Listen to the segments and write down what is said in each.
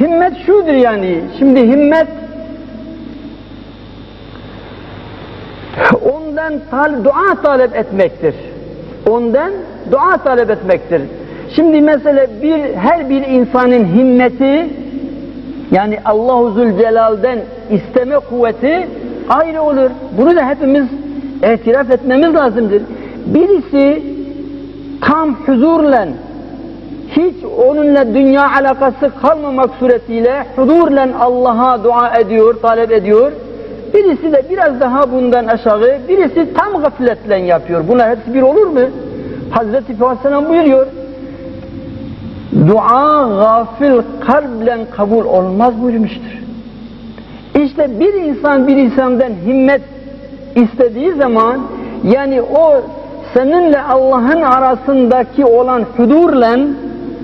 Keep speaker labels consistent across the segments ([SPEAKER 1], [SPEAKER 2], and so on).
[SPEAKER 1] Himmet şudur yani. Şimdi himmet ondan tal dua talep etmektir. Ondan dua talep etmektir. Şimdi mesela bir her bir insanın himmeti yani Allahu Zülcelal'den isteme kuvveti ayrı olur. Bunu da hepimiz itiraf etmemiz lazımdır. Birisi tam huzurla hiç onunla dünya alakası kalmamak suretiyle huzurla Allah'a dua ediyor, talep ediyor. Birisi de biraz daha bundan aşağı, birisi tam gafletle yapıyor. Bunlar hepsi bir olur mu? Hazreti Aleyhisselam buyuruyor. Dua gafil kalple kabul olmaz buyurmuştur. İşte bir insan bir insandan himmet istediği zaman yani o seninle Allah'ın arasındaki olan hudurla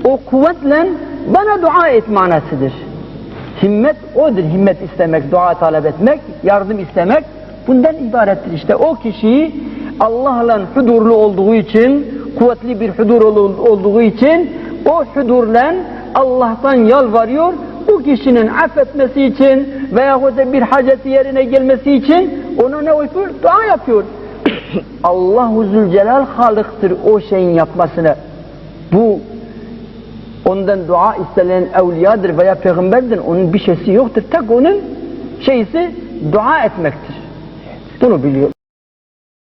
[SPEAKER 1] o kuvvetle bana dua et manasıdır. Himmet odur. Himmet istemek, dua talep etmek, yardım istemek bundan ibarettir. İşte o kişi Allah'la hudurlu olduğu için, kuvvetli bir hudur olduğu için o hudurla Allah'tan yalvarıyor. Bu kişinin affetmesi için veya da bir haceti yerine gelmesi için ona ne yapıyor? Dua yapıyor. Allahu Zülcelal halıktır o şeyin yapmasını. Bu ondan dua istenen evliyadır veya peygamberdir. Onun bir şeysi yoktur. Tek onun şeysi dua etmektir. Bunu biliyor.